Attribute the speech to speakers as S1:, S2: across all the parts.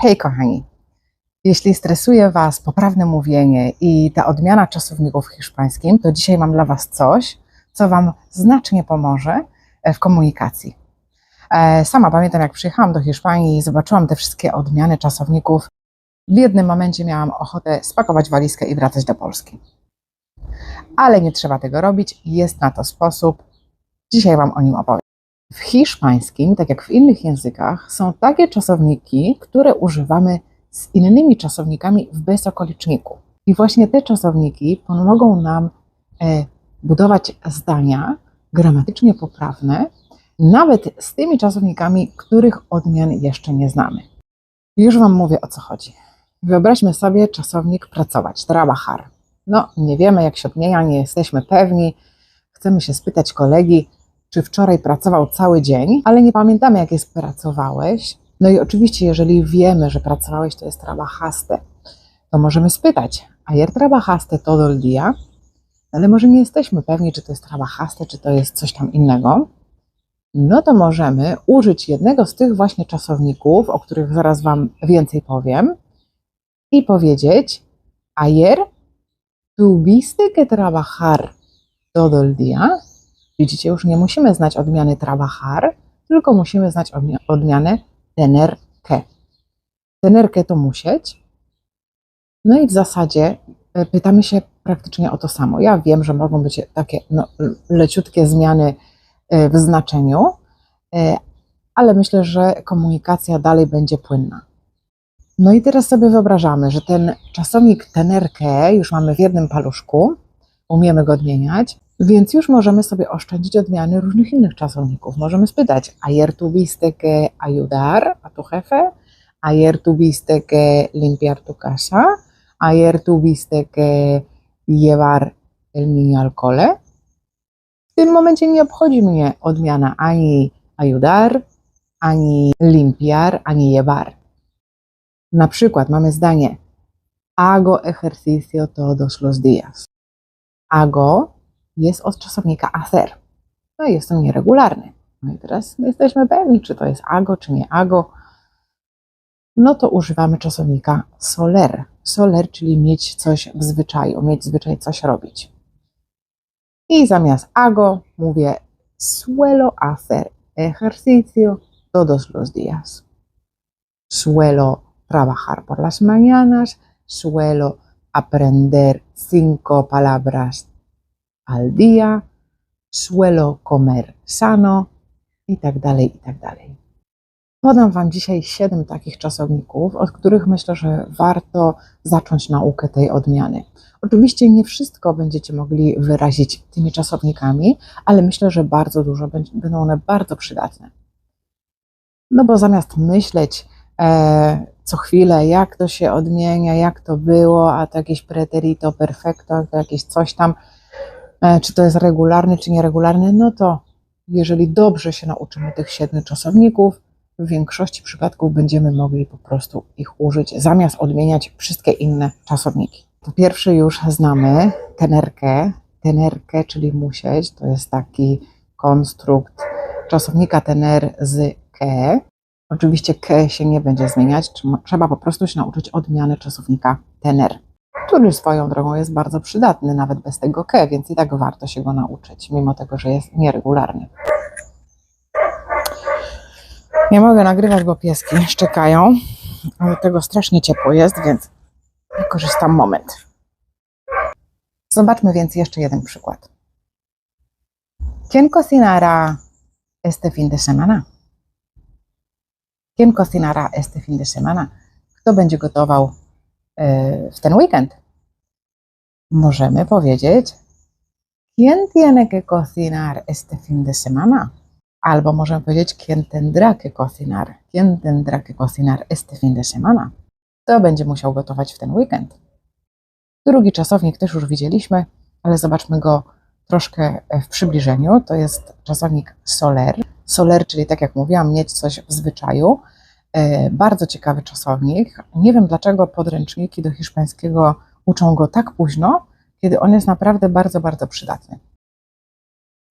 S1: Hej kochani, jeśli stresuje Was poprawne mówienie i ta odmiana czasowników w hiszpańskim, to dzisiaj mam dla Was coś, co Wam znacznie pomoże e, w komunikacji. E, Sama pamiętam, jak przyjechałam do Hiszpanii i zobaczyłam te wszystkie odmiany czasowników. W jednym momencie miałam ochotę spakować walizkę i wracać do Polski. Ale nie trzeba tego robić, jest na to sposób. Dzisiaj Wam o nim opowiem. W hiszpańskim, tak jak w innych językach, są takie czasowniki, które używamy z innymi czasownikami w bezokoliczniku. I właśnie te czasowniki pomogą nam e, budować zdania gramatycznie poprawne, nawet z tymi czasownikami, których odmian jeszcze nie znamy. Już Wam mówię o co chodzi. Wyobraźmy sobie czasownik pracować, trabajar. No, nie wiemy jak się odmienia, nie jesteśmy pewni. Chcemy się spytać kolegi, czy wczoraj pracował cały dzień, ale nie pamiętamy, jak jest pracowałeś. No i oczywiście, jeżeli wiemy, że pracowałeś, to jest trabajaste, to możemy spytać, ayer trabajaste todo el día? Ale może nie jesteśmy pewni, czy to jest trabajaste, czy to jest coś tam innego. No to możemy użyć jednego z tych właśnie czasowników, o których zaraz Wam więcej powiem, i powiedzieć: Ayer tuviste que trabajar todo el día? Widzicie, już nie musimy znać odmiany trabajar, tylko musimy znać odmi- odmianę tener que. Tener que to musieć. No i w zasadzie e, pytamy się praktycznie o to samo. Ja wiem, że mogą być takie no, leciutkie zmiany e, w znaczeniu, e, ale myślę, że komunikacja dalej będzie płynna. No i teraz sobie wyobrażamy, że ten czasownik tenerkę już mamy w jednym paluszku, umiemy go odmieniać, więc już możemy sobie oszczędzić odmiany różnych innych czasowników. Możemy spytać, ayer tuviste que ayudar a tu jefe? Ayer tuviste que limpiar tu casa? Ayer tuviste que llevar el niño al cole? W tym momencie nie obchodzi mnie odmiana ani ayudar, ani limpiar, ani llevar. Na przykład mamy zdanie hago ejercicio todos los días. Hago jest od czasownika hacer. No i jest to nieregularny. No i teraz jesteśmy pewni, czy to jest ago, czy nie ago. No to używamy czasownika soler. Soler, czyli mieć coś w zwyczaju, mieć zwyczaj coś robić. I zamiast ago mówię suelo hacer ejercicio todos los días. Suelo trabajar por las mañanas, suelo aprender cinco palabras al día, suelo comer sano i tak dalej, i tak. Podam Wam dzisiaj siedem takich czasowników, od których myślę, że warto zacząć naukę tej odmiany. Oczywiście nie wszystko będziecie mogli wyrazić tymi czasownikami, ale myślę, że bardzo dużo będą one bardzo przydatne. No bo zamiast myśleć e, co chwilę, jak to się odmienia, jak to było, a to jakieś preterito perfecto, to jakieś coś tam, czy to jest regularny, czy nieregularny, no to jeżeli dobrze się nauczymy tych siedmiu czasowników, w większości przypadków będziemy mogli po prostu ich użyć, zamiast odmieniać wszystkie inne czasowniki. To pierwszy już znamy, tenerkę. Tenerkę, czyli musieć, to jest taki konstrukt czasownika tener z ke. Oczywiście ke się nie będzie zmieniać, trzeba po prostu się nauczyć odmiany czasownika tener, który swoją drogą jest bardzo przydatny, nawet bez tego ke, więc i tak warto się go nauczyć, mimo tego, że jest nieregularny. Nie mogę nagrywać, bo pieski szczekają, ale tego strasznie ciepło jest, więc wykorzystam moment. Zobaczmy więc jeszcze jeden przykład. ¿Quién cocinará este fin de semana? ¿Quién cocinará este fin de semana? Kto będzie gotował e, w ten weekend? Możemy powiedzieć ¿Quién tiene que cocinar este fin de semana? Albo możemy powiedzieć ¿Quién tendrá que cocinar? ¿Quién tendrá que cocinar este fin de semana? Kto będzie musiał gotować w ten weekend? Drugi czasownik też już widzieliśmy, ale zobaczmy go troszkę w przybliżeniu. To jest czasownik soler. Soler, czyli tak jak mówiłam, mieć coś w zwyczaju. E, bardzo ciekawy czasownik. Nie wiem dlaczego podręczniki do hiszpańskiego uczą go tak późno, kiedy on jest naprawdę bardzo, bardzo przydatny.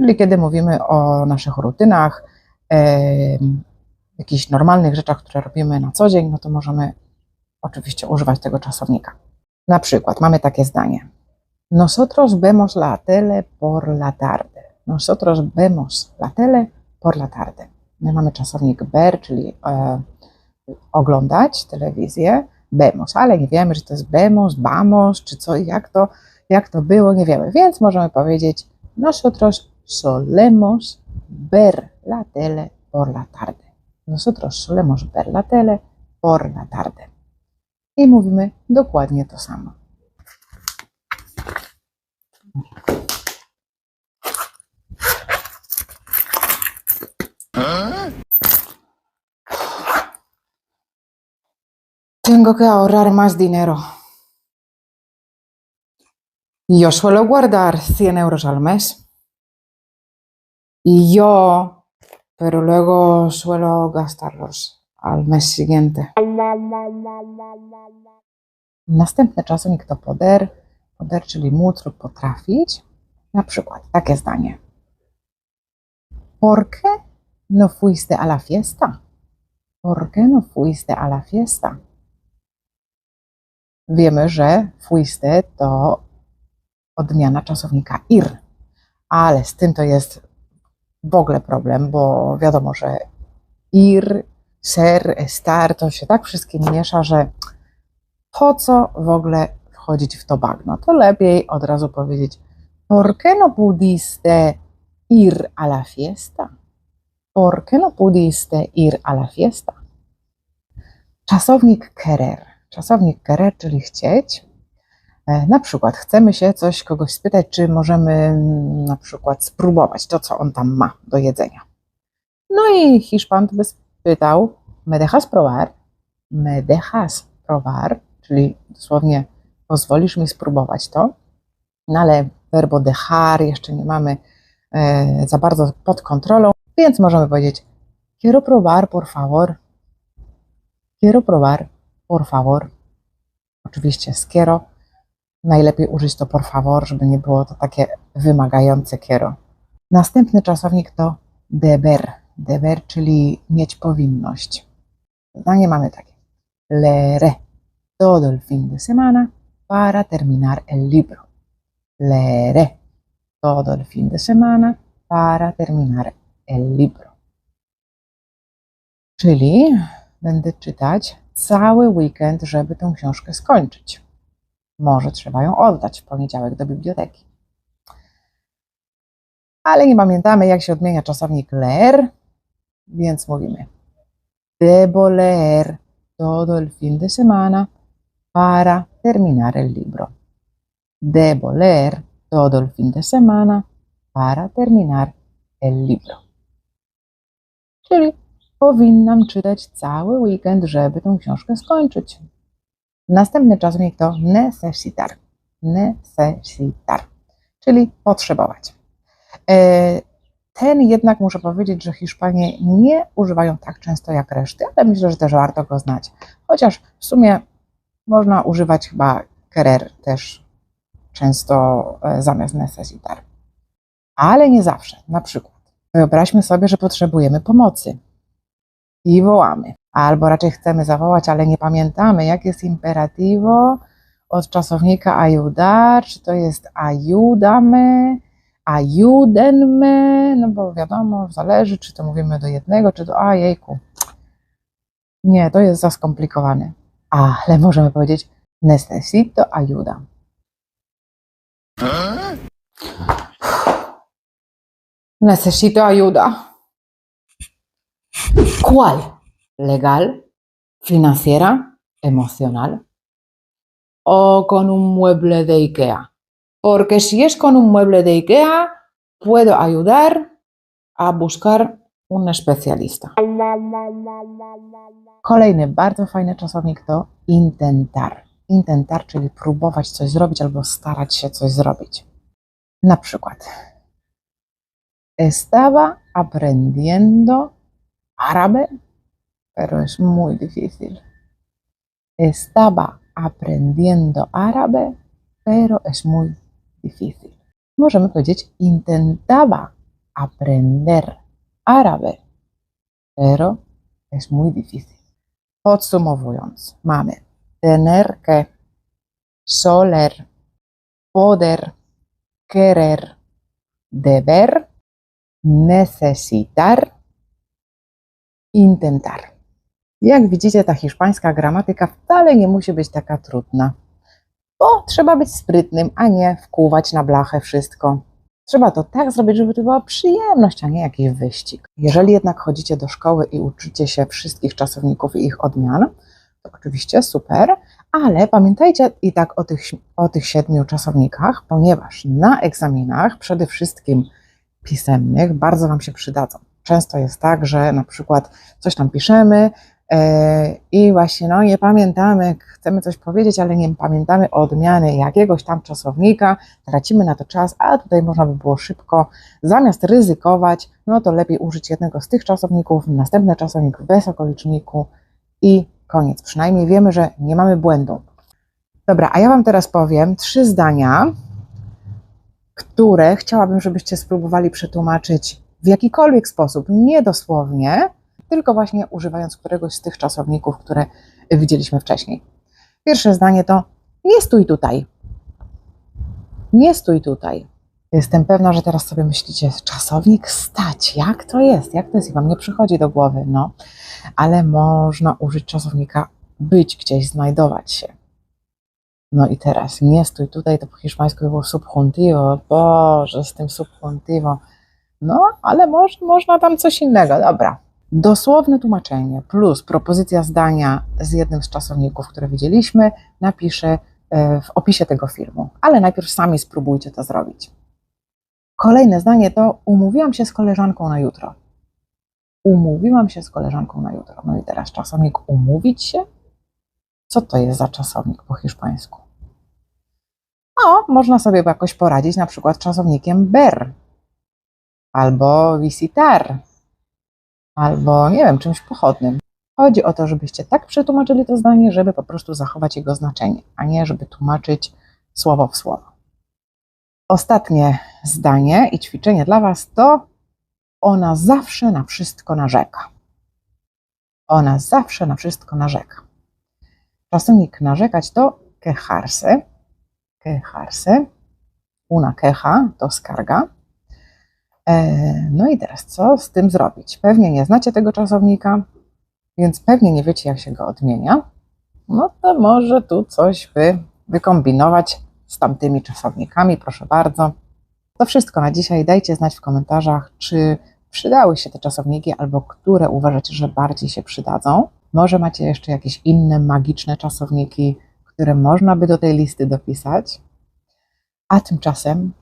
S1: Czyli kiedy mówimy o naszych rutynach, e, jakichś normalnych rzeczach, które robimy na co dzień, no to możemy oczywiście używać tego czasownika. Na przykład mamy takie zdanie. Nosotros vemos la tele por la tarde. Nosotros vemos la tele por la tarde. My mamy czasownik ver, czyli e, oglądać telewizję, vemos, ale nie wiemy, czy to jest vemos, vamos, czy co, jak to, jak to było, nie wiemy. Więc możemy powiedzieć nosotros solemos ver la tele por la tarde. Nosotros solemos ver la tele por la tarde. I mówimy dokładnie to samo. Tengo que ahorrar más dinero. Yo suelo guardar 100 euros al mes. Y yo, pero luego suelo gastarlos al mes siguiente. Następny czasownik to poder. Poder, czyli móc lub potrafić. Na przykład takie zdanie. ¿Por qué no fuiste a la fiesta? ¿Por qué no fuiste a la fiesta? Wiemy, że fuiste to odmiana czasownika ir, ale z tym to jest w ogóle problem, bo wiadomo, że ir, ser, estar to się tak wszystkim miesza, że po co w ogóle wchodzić w to bagno? To lepiej od razu powiedzieć ¿Por qué no pudiste ir a la fiesta? ¿Por qué no pudiste ir a la fiesta? Czasownik querer. Czasownik querer, czyli chcieć. E, Na przykład chcemy się coś kogoś spytać, czy możemy mm, na przykład spróbować to, co on tam ma do jedzenia. No i Hiszpan by spytał, me dejas probar? Me dejas probar, czyli dosłownie pozwolisz mi spróbować to. No ale verbo dejar jeszcze nie mamy e, za bardzo pod kontrolą, więc możemy powiedzieć quiero probar, por favor. Quiero probar, por favor. Oczywiście z quiero. Najlepiej użyć to por favor, żeby nie było to takie wymagające quiero. Następny czasownik to deber. Deber, czyli mieć powinność. Zdanie mamy takie. Leeré todo el fin de semana para terminar el libro. Leeré todo el fin de semana para terminar el libro. Czyli będę czytać cały weekend, żeby tę książkę skończyć. Może trzeba ją oddać w poniedziałek do biblioteki. Ale nie pamiętamy, jak się odmienia czasownik leer, więc mówimy Debo leer todo el fin de semana para terminar el libro. Debo leer todo el fin de semana para terminar el libro. Czyli powinnam czytać cały weekend, żeby tę książkę skończyć. Następny czasownik to necesitar. Necesitar, czyli potrzebować. E, Ten jednak muszę powiedzieć, że Hiszpanie nie używają tak często jak reszty, ale myślę, że też warto go znać. Chociaż w sumie można używać chyba querer też często e, zamiast necesitar. Ale nie zawsze. Na przykład wyobraźmy sobie, że potrzebujemy pomocy i wołamy. Albo raczej chcemy zawołać, ale nie pamiętamy, jak jest imperativo od czasownika ayudar, czy to jest ayudame, ayúdenme, no bo wiadomo, zależy, czy to mówimy do jednego, czy do a jejku. Nie, to jest za skomplikowane. Ale możemy powiedzieć necesito ayuda. Necesito ayuda. ¿Cuál? ¿Legal? ¿Financiera? ¿Emocional? ¿O con un mueble de IKEA? Porque si es con un mueble de IKEA, puedo ayudar a buscar un especialista. Kolejny bardzo fajny czasownik to intentar. Intentar, czyli próbować coś zrobić albo starać się coś zrobić. Na przykład Estaba aprendiendo árabe, pero es muy difícil. Estaba aprendiendo árabe, pero es muy difícil. Możemy powiedzieć intentaba aprender árabe, pero Es muy difícil. Podsumowując, mamy tener que, soler, poder, querer, deber, necesitar, intentar. Jak widzicie, ta hiszpańska gramatyka wcale nie musi być taka trudna, bo trzeba być sprytnym, a nie wkuwać na blachę wszystko. Trzeba to tak zrobić, żeby to była przyjemność, a nie jakiś wyścig. Jeżeli jednak chodzicie do szkoły i uczycie się wszystkich czasowników i ich odmian, to oczywiście super, ale pamiętajcie i tak o tych, o tych siedmiu czasownikach, ponieważ na egzaminach, przede wszystkim pisemnych, bardzo Wam się przydadzą. Często jest tak, że na przykład coś tam piszemy e, i właśnie no, nie pamiętamy, chcemy coś powiedzieć, ale nie pamiętamy odmiany jakiegoś tam czasownika, tracimy na to czas, a tutaj można by było szybko, zamiast ryzykować, no to lepiej użyć jednego z tych czasowników, następny czasownik bez okoliczniku i koniec. Przynajmniej wiemy, że nie mamy błędu. Dobra, a ja Wam teraz powiem trzy zdania, które chciałabym, żebyście spróbowali przetłumaczyć w jakikolwiek sposób, nie dosłownie, tylko właśnie używając któregoś z tych czasowników, które widzieliśmy wcześniej. Pierwsze zdanie to nie stój tutaj. Nie stój tutaj. Jestem pewna, że teraz sobie myślicie, czasownik stać, jak to jest, jak to jest i wam nie przychodzi do głowy, no, ale można użyć czasownika być gdzieś, znajdować się. No i teraz, nie stój tutaj, to po hiszpańsku by było subjuntivo, boże, z tym subjuntivo, no, ale można tam coś innego, dobra. Dosłowne tłumaczenie plus propozycja zdania z jednym z czasowników, które widzieliśmy, napiszę e, w opisie tego filmu, ale najpierw sami spróbujcie to zrobić. Kolejne zdanie to umówiłam się z koleżanką na jutro. Umówiłam się z koleżanką na jutro. No i teraz czasownik umówić się? Co to jest za czasownik po hiszpańsku? No, można sobie jakoś poradzić na przykład czasownikiem ber albo visitar albo nie wiem, czymś pochodnym. Chodzi o to, żebyście tak przetłumaczyli to zdanie, żeby po prostu zachować jego znaczenie, a nie żeby tłumaczyć słowo w słowo. Ostatnie zdanie i ćwiczenie dla Was to ona zawsze na wszystko narzeka. Ona zawsze na wszystko narzeka. Czasownik narzekać to quejarse. Quejarse. Una queja to skarga. E, No i teraz co z tym zrobić? Pewnie nie znacie tego czasownika, więc pewnie nie wiecie, jak się go odmienia. No to może tu coś wy, wykombinować z tamtymi czasownikami, proszę bardzo. To wszystko na dzisiaj. Dajcie znać w komentarzach, czy przydały się te czasowniki, albo które uważacie, że bardziej się przydadzą. Może macie jeszcze jakieś inne magiczne czasowniki, które można by do tej listy dopisać. A tymczasem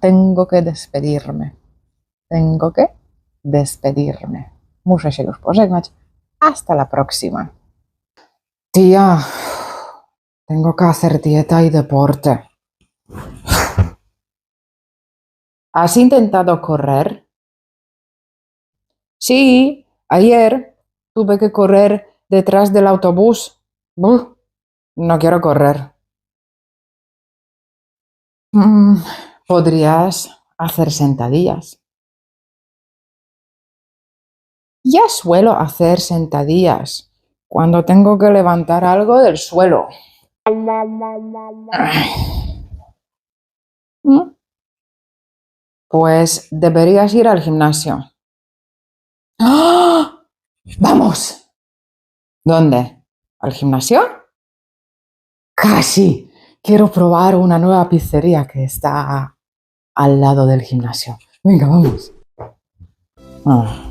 S1: tengo que despedirme. Tengo que despedirme. Muszę się już pożegnać. Hasta la próxima. Tía, tengo que hacer dieta y deporte. ¿Has intentado correr? Sí, ayer tuve que correr detrás del autobús. Buh, no quiero correr. Mm, podrías hacer sentadillas. Ya suelo hacer sentadillas cuando tengo que levantar algo del suelo. Mm. Pues deberías ir al gimnasio. ¡Ah! ¡Vamos! ¿Dónde? ¿Al gimnasio? Casi. Quiero probar una nueva pizzería que está al lado del gimnasio. Venga, vamos. Ah.